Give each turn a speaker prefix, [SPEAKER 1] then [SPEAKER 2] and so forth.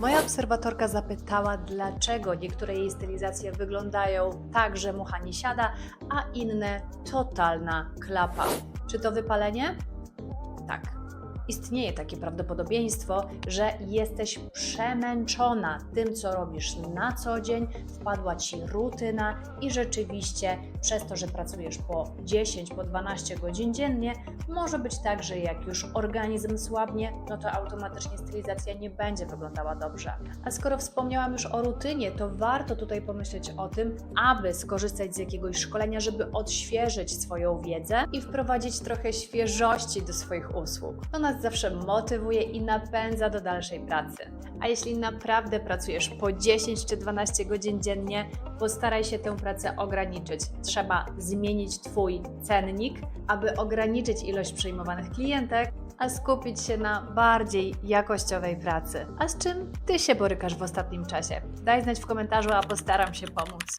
[SPEAKER 1] Moja obserwatorka zapytała, dlaczego niektóre jej stylizacje wyglądają tak, że mucha nie siada, a inne totalna klapa. Czy to wypalenie? Tak. Istnieje takie prawdopodobieństwo, że jesteś przemęczona tym, co robisz na co dzień, wpadła ci rutyna i rzeczywiście przez to, że pracujesz po 10, po 12 godzin dziennie, może być tak, że jak już organizm słabnie, no to automatycznie stylizacja nie będzie wyglądała dobrze. A skoro wspomniałam już o rutynie, to warto tutaj pomyśleć o tym, aby skorzystać z jakiegoś szkolenia, żeby odświeżyć swoją wiedzę i wprowadzić trochę świeżości do swoich usług. To nas zawsze motywuje i napędza do dalszej pracy. A jeśli naprawdę pracujesz po 10 czy 12 godzin dziennie, postaraj się tę pracę ograniczyć. Trzeba zmienić Twój cennik, aby ograniczyć ilość przyjmowanych klientek, a skupić się na bardziej jakościowej pracy. A z czym Ty się borykasz w ostatnim czasie? Daj znać w komentarzu, a postaram się pomóc.